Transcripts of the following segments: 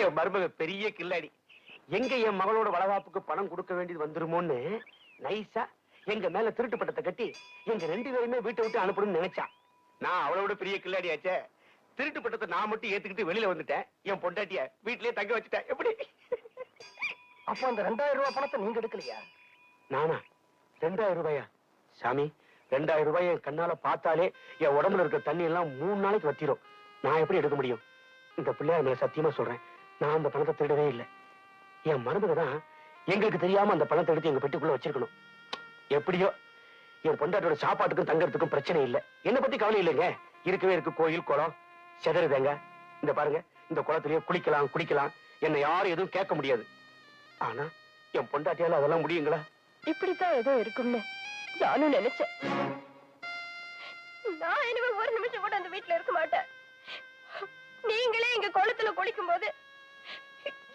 என் மருமக பெரிய கில்லாடி. எங்க என் மகளோட வளகாப்புக்கு பணம் கொடுக்க வேண்டியது வந்துருமோன்னு நைஸா எங்க மேல திருட்டு பட்டத்தை கட்டி எங்க ரெண்டு பேருமே வீட்டை விட்டு அனுப்பணும்னு நினைச்சா. நான் அவளோட பெரிய கில்லாடியாச்சே திருட்டு பட்டத்தை நான் மட்டும் ஏத்துக்கிட்டு வெளியில வந்துட்டேன். என் பொண்டாட்டிய வீட்லயே தங்க வச்சுட்டேன். எப்படி? அப்போ அந்த ரெண்டாயிரம் ரூபாய் பணத்தை நீங்க எடுக்கலையா? நானா? ரெண்டாயிரம் ரூபாயா? சாமி ரெண்டாயிரம் ரூபாய் என் கண்ணால பார்த்தாலே என் உடம்புல இருக்க தண்ணி எல்லாம் மூணு நாளைக்கு வத்திரும். நான் எப்படி எடுக்க முடியும்? இந்த பிள்ளையார் மேல சத்தியமா சொல்றேன். நான் அந்த பணத்தை திருடவே இல்லை. என் மருமக தான் எங்களுக்கு தெரியாம அந்த பணத்தை எடுத்து எங்க பெட்டிக்குள்ள வச்சிருக்கணும். எப்படியோ என் பொண்டாட்டோட சாப்பாட்டுக்கும் தங்கறதுக்கும் பிரச்சனை இல்லை. என்ன பத்தி கவலை இல்லைங்க. இருக்கவே இருக்கு கோயில் குளம் செதறுதேங்க இந்த பாருங்க இந்த குளத்திலேயே குளிக்கலாம் குடிக்கலாம். என்னை யாரும் எதுவும் கேட்க முடியாது. ஆனா என் பொண்டாட்டியால அதெல்லாம் முடியுங்களா? இப்படித்தான் ஏதோ இருக்கும்னு நானும் நினைச்சேன். நான் இனிமே ஒரு நிமிஷம் கூட அந்த வீட்டுல இருக்க மாட்டேன். நீங்களே இங்க குளத்துல குளிக்கும் போது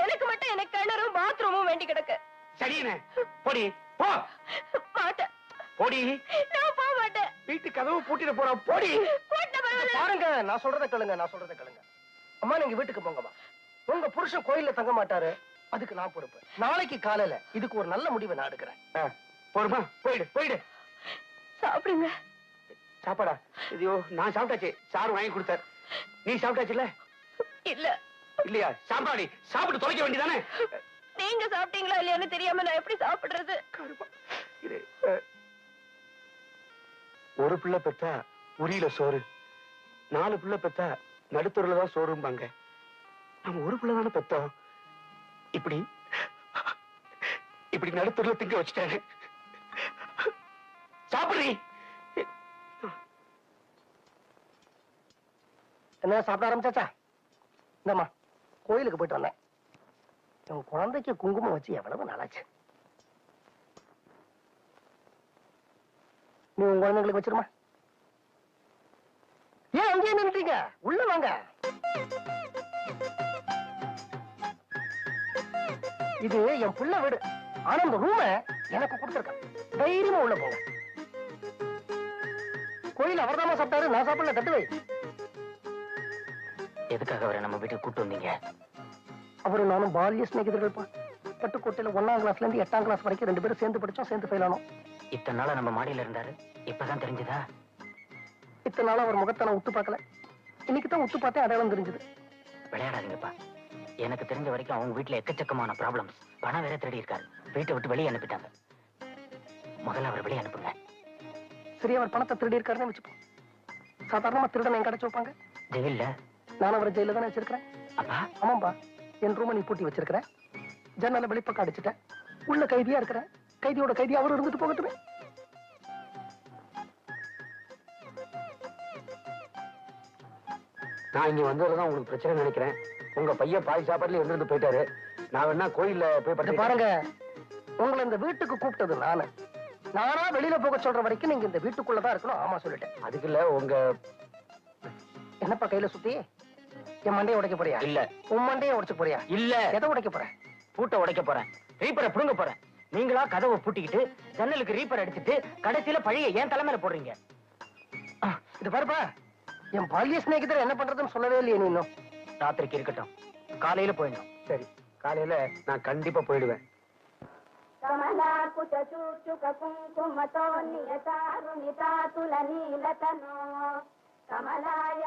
எனக்கு மட்டும் எனக்கு கிணறும் பாத்ரூமும் வேண்டி கிடக்கு. சரிண்ணே போடி போ. மாட்டேன். போடி. நான் போக மாட்டேன். வீட்டு கதவு பூட்டிட போறான் போடி. பாருங்க நான் சொல்றத கேளுங்க நான் சொல்றத கேளுங்க. அம்மா நீங்க வீட்டுக்கு போங்கம்மா. உங்க புருஷன் கோயில்ல தங்க மாட்டாரு. அதுக்கு நான் பொறுப்பு. நாளைக்கு காலையில இதுக்கு ஒரு நல்ல முடிவை நான் எடுக்கிறேன். ஆ, போடுமா போயிடு போயிடு. சாப்பிடுங்க. சாப்பாடா? ஐயோ நான் சாப்பிட்டாச்சு. சார் வாங்கி கொடுத்தார். நீ சாப்பிட்டாச்சுல்ல? இல்ல. இல்லையா? சாப்பாடி. சாப்பிட்டு தொலைக்க வேண்டியதானே? நீங்க சாப்பிட்டீங்களா இல்லையான்னு தெரியாம நான் எப்படி சாப்பிடுறது? ஒரு பிள்ளை பெத்தா உரியில சோறு. நாலு பிள்ளை பெத்தா நடுத்தூர்ல தான் சோறும்பாங்க. நம்ம ஒரு பிள்ளை தானே பெத்தோம் இப்படி இப்படி நடுத்தூர்ல திங்க வச்சுட்டாரு சாப்பிடுறீ? என்ன சாப்பிட ஆரம்பிச்சாச்சா? இந்தம்மா கோயிலுக்கு போயிட்டு வந்தேன். என் குழந்தைக்கு குங்குமம் வச்சு எவ்வளவு நாளாச்சு. நீ உங்க குழந்தைங்களுக்கு வச்சிருமா? ஏன் அங்கேயே நின்றுட்டீங்க? உள்ள வாங்க. இது என் புள்ள வீடு. ஆனா இந்த ரூம எனக்கு கொடுத்துருக்கேன் தைரியமா உள்ள போங்க. கோயில் அவர்தாமா சாப்பிட்டாரு நான் சாப்பிடல தட்டு வை எதுக்காக அவரை நம்ம வீட்டுக்கு கூட்டு வந்தீங்க? அவரு நானும் பால்ய சிநேகிதர்கள் பா பட்டுக்கோட்டையில ஒன்னாம் கிளாஸ்ல இருந்து எட்டாம் கிளாஸ் வரைக்கும் ரெண்டு பேரும் சேர்ந்து படிச்சோம் சேர்ந்து ஃபெயில் ஆனோம். இத்தனை நாளா நம்ம மாடியில இருந்தாரு? இப்பதான் தெரிஞ்சதா? இத்தனை நாள் அவர் முகத்தை நான் உத்து பார்க்கல. இன்னைக்கு தான் உத்து பார்த்தேன் அடையாளம் தெரிஞ்சது. விளையாடாதீங்கப்பா. எனக்கு தெரிஞ்ச வரைக்கும் அவங்க வீட்டுல எக்கச்சக்கமான ப்ராப்ளம்ஸ் பணம் வேற திருடி இருக்காரு. வீட்டை விட்டு வெளியே அனுப்பிட்டாங்க. முதல்ல அவர் வெளியே அனுப்புங்க. சரி அவர் பணத்தை திருடி இருக்காருன்னு வச்சுப்போம். சாதாரணமா திருடனை எங்க அடைச்சு வைப்பாங்க? ஜெயில்ல? நான் அவரை ஜெயில தானே வச்சிருக்கிறேன்? ஆமாம்பா. என் ரூமை நீ பூட்டி வச்சிருக்கிறேன் ஜன்னல வெளிப்பக்கம் அடிச்சுட்டேன் உள்ள கைதியா இருக்கிறேன் கைதியோட கைதி அவரு இருந்துட்டு போகட்டுமே. நான் இங்க வந்ததுதான் உங்களுக்கு பிரச்சனை நினைக்கிறேன். உங்க பையன் பாதி சாப்பாட்டுல இருந்து போயிட்டாரு. நான் வேணா கோயில்ல போய் படுத்து பாருங்க. உங்களை இந்த வீட்டுக்கு கூப்பிட்டது நானு. நானா வெளியில போக சொல்ற வரைக்கும் நீங்க இந்த வீட்டுக்குள்ளதான் இருக்கணும். ஆமா சொல்லிட்டேன். அதுக்கு இல்ல உங்க என்னப்பா கையில சுத்தி? என் மண்டையை உடைக்க போறியா இல்ல உன் மண்டையை உடைச்சு போறியா இல்ல எதை உடைக்க போற பூட்டை உடைக்க போறேன் ரீப்பரை புடுங்க போறேன் நீங்களா கதவை பூட்டிக்கிட்டு ஜன்னலுக்கு ரீப்பர் அடிச்சிட்டு கடைசியில பழைய என் தலைமையில போடுறீங்க இது பாருப்பா என் பால்ய சிநேகிதர் என்ன பண்றதுன்னு சொல்லவே இல்லையே நீ இன்னும் ராத்திரிக்கு இருக்கட்டும் காலையில போயிடணும் சரி காலையில நான் கண்டிப்பா போயிடுவேன் కమలాకుచ చూచుక కుంకుమతో నియతారుణితాతుల నీలతనో కమలాయతలోచన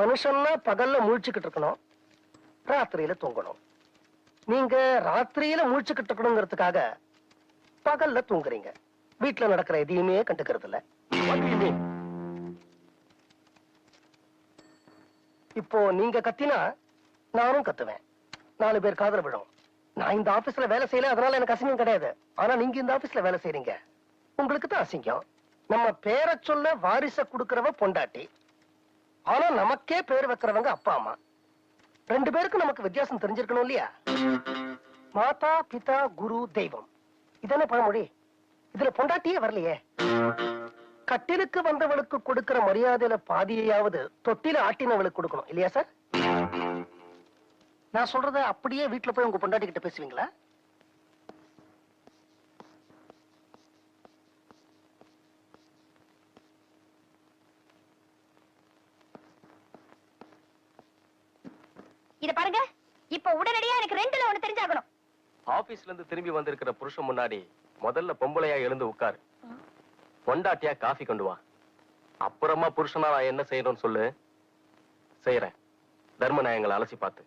மனுஷன்னா பகல்ல முழிச்சுக்கிட்டு இருக்கணும். ராத்திரியில தூங்கணும். நீங்க ராத்திரியில முழிச்சுக்கிட்டு இருக்கணுங்கிறதுக்காக பகல்ல தூங்குறீங்க. வீட்டுல நடக்கிற எதையுமே கண்டுக்கிறது இல்ல. இப்போ நீங்க கத்தினா நானும் கத்துவேன். நாலு பேர் காதல விழும். நான் இந்த ஆபீஸ்ல வேலை செய்யல அதனால எனக்கு அசிங்கம் கிடையாது. ஆனா நீங்க இந்த ஆபீஸ்ல வேலை செய்யறீங்க உங்களுக்கு தான் அசிங்கம். நம்ம பேரை சொல்ல வாரிச குடுக்கறவ பொண்டாட்டி. ஆனா நமக்கே பேர் வைக்கிறவங்க அப்பா அம்மா. ரெண்டு பேருக்கும் நமக்கு வித்தியாசம் தெரிஞ்சிருக்கணும் இல்லையா? மாதா பிதா குரு தெய்வம். இதென்ன பழமொழி? இதுல பொண்டாட்டியே வரலையே. கட்டிலுக்கு வந்தவளுக்கு கொடுக்கிற மரியாதையில பாதியையாவது தொட்டில ஆட்டினவளுக்கு கொடுக்கணும். இல்லையா சார்? நான் சொல்றத அப்படியே வீட்டுல போய் உங்க பொண்டாட்டி கிட்ட பேசுவீங்களா? இத பாருங்க. இப்ப உடனடியா எனக்கு ரெண்டுல ஒண்ணு தெரிஞ்சாகணும். ஆபீஸ்ல இருந்து திரும்பி வந்திருக்கிற புருஷன் முன்னாடி முதல்ல பொம்பளையா எழுந்து உட்காரு. பொண்டாட்டியா காஃபி கொண்டு வா. அப்புறமா புருஷனா நான் என்ன செய்யணும்னு சொல்லு. செய்யறேன் தர்ம நியாயங்களை அலசி பார்த்து.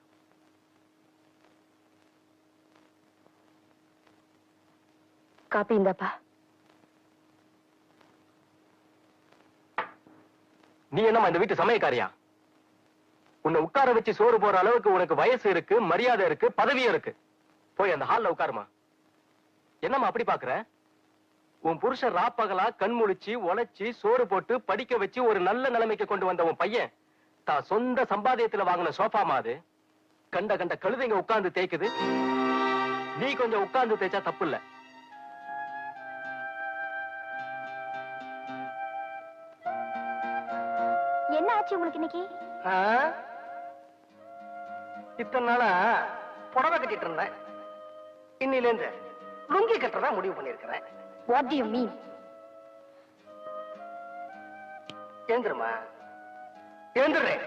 காப்பி இந்தாப்பா. நீ என்னம்மா இந்த வீட்டு சமயக்காரியா உன்னை உட்கார வச்சு சோறு போற அளவுக்கு உனக்கு வயசு இருக்கு மரியாதை இருக்கு பதவியும் இருக்கு. போய் அந்த ஹால்ல உட்காருமா. என்னம்மா அப்படி பாக்குற? உன் புருஷன் ராப்பகலா கண் முழிச்சு உழைச்சு சோறு போட்டு படிக்க வச்சு ஒரு நல்ல நிலைமைக்கு கொண்டு வந்த உன் பையன். தான் சொந்த சம்பாதியத்துல வாங்கின சோஃபாமா அது. கண்ட கண்ட கழுதைங்க உட்கார்ந்து தேய்க்குது. நீ கொஞ்சம் உட்கார்ந்து தேய்ச்சா தப்பு இல்ல என்ன ஆச்சு உங்களுக்கு இன்னைக்கு? இத்தனை நாளா புடவை கட்டிட்டு இருந்தேன். இன்னில இருந்து லுங்கி கட்டுறதா முடிவு பண்ணிருக்கிறேன் வாட் டு யூ மீன் எழுந்துருமா எழுந்துடுறேன்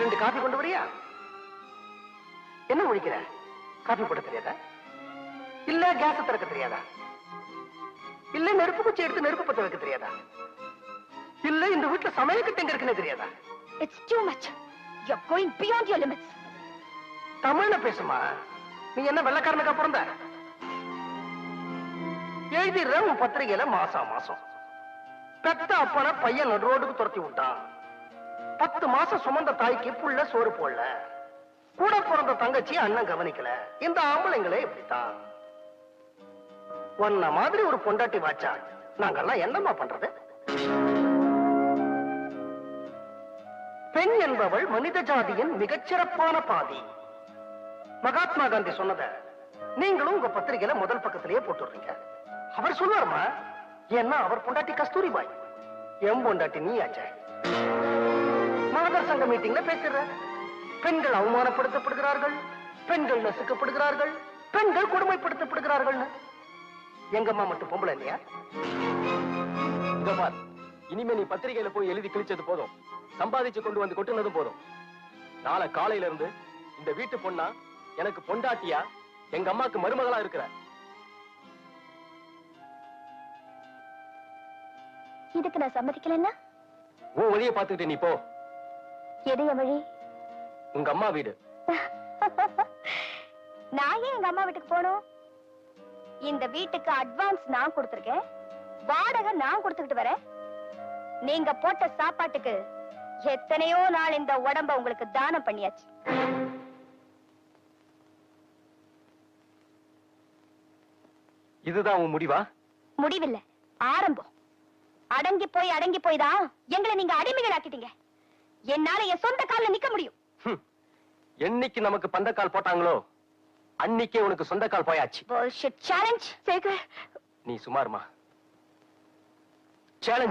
ரெண்டு காபி கொண்டு வரியா? என்ன முழிக்கிற காபி போட தெரியாதா? இல்ல கேஸ் திறக்க தெரியாதா? இல்ல நெருப்பு குச்சி எடுத்து நெருப்பு பத்த வைக்க தெரியாதா? இல்ல இந்த வீட்டுல சமையல் கட்டு எங்க இருக்குன்னு தெரியாதா? It's too much you are going beyond your limits தமிழ்ல பேசுமா? நீ என்ன வெள்ளக்காரனுக்கா பிறந்த? எழுதிடுற உன் பத்திரிகையில மாசம் மாசம். பெத்த அப்பன பையன் நடு ரோடுக்கு துரத்தி விட்டான். பத்து மாசம் சுமந்த தாய்க்கு புள்ள சோறு போடல. கூட பிறந்த தங்கச்சி அண்ணன் கவனிக்கல. இந்த ஆம்பளைங்களே இப்படித்தான். உன்ன மாதிரி ஒரு பொண்டாட்டி வாச்சா? நாங்கெல்லாம் என்னம்மா பண்றது? என்பவள் மனித ஜாதியின் மிகச்சிறப்பான பாதி. மகாத்மா காந்தி சொன்னத நீங்களும் உங்க பத்திரிகையில முதல் பக்கத்திலேயே போட்டுடுறீங்க. அவர் சொல்லுவாருமா ஏன்னா அவர் பொண்டாட்டி கஸ்தூரி பாய். எம் பொண்டாட்டி நீ ஆச்ச மாதர் சங்க மீட்டிங்ல பேசுற பெண்கள் அவமானப்படுத்தப்படுகிறார்கள். பெண்கள் நசுக்கப்படுகிறார்கள். பெண்கள் கொடுமைப்படுத்தப்படுகிறார்கள் எங்கம்மா மட்டும் பொம்பளை இல்லையா? இங்க பார் இனிமே நீ பத்திரிகையில போய் எழுதி கிழிச்சது போதும். சம்பாதிச்சு கொண்டு வந்து கொட்டுனதும் போதும். நாளை காலையில இருந்து இந்த வீட்டு பொண்ணா எனக்கு பொண்டாட்டியா எங்க அம்மாக்கு மருமகளா இருக்கிற. இதுக்கு நான் சம்மதிக்கலன்னா? உன் வழியை பார்த்துக்கிட்டு நீ போ. எது என் வழி? உங்க அம்மா வீடு. நான் ஏன் எங்க அம்மா வீட்டுக்கு போகணும்? இந்த வீட்டுக்கு அட்வான்ஸ் நான் கொடுத்திருக்கேன். வாடகை நான் கொடுத்துக்கிட்டு வரேன். நீங்க போட்ட சாப்பாட்டுக்கு எத்தனையோ நாள் இந்த உடம்ப உங்களுக்கு தானம் பண்ணியாச்சு. இதுதான் உன் முடிவா? முடிவில்ல. ஆரம்பம். அடங்கி போய் அடங்கி போய் தான் எங்களை நீங்க அடிமைகள் ஆக்கிட்டீங்க என்னால என் சொந்த கால்ல நிக்க முடியும். என்னைக்கு நமக்கு பந்தக்கால் போட்டாங்களோ அன்னைக்கே உனக்கு சொந்த கால் போயாச்சு சேலஞ்ச் நீ சுமாருமா. சேலஞ்ச்